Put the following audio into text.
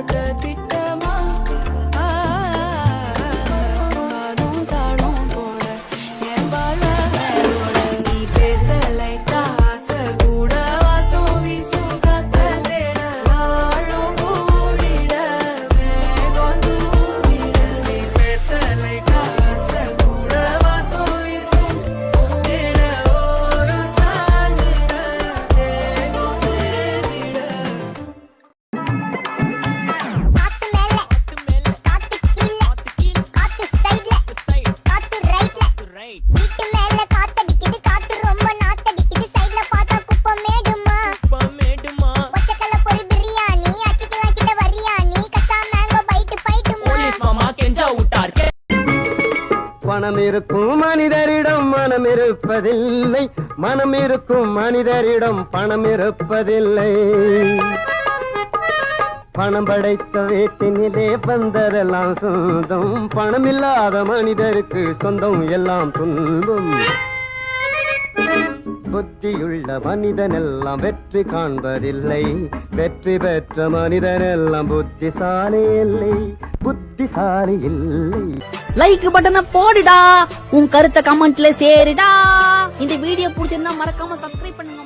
order the வீட்டு மேல காத்தடிக்குது காத்து ரொம்ப நாத்தடிக்குது. சைடுல பார்த்தா குப்பை மேடுமா? குப்பை மேடுமா? ஒச்சக்கல பொரி பிரியாணி அச்சிக்கலாம் கிட்ட பணம் இருக்கும் மனிதரிடம் மனம் இருப்பதில்லை. மனம் இருக்கும் மனிதரிடம் பணம் இருப்பதில்லை. பணம் படைத்த வீட்டினிலே வந்ததெல்லாம் சொந்தம். பணம் இல்லாத மனிதருக்கு சொந்தம் எல்லாம் துன்பம். புத்தியுள்ள மனிதனெல்லாம் வெற்றி காண்பதில்லை. வெற்றி பெற்ற மனிதனெல்லாம் புத்திசாலி இல்லை. புத்திசாலி இல்லை. லைக் பட்டனை போடுடா. உன் கருத்தை கமெண்ட்ல சேருடா. இந்த வீடியோ பிடிச்சிருந்தா மறக்காம சப்ஸ்கிரைப் பண்ணுங்க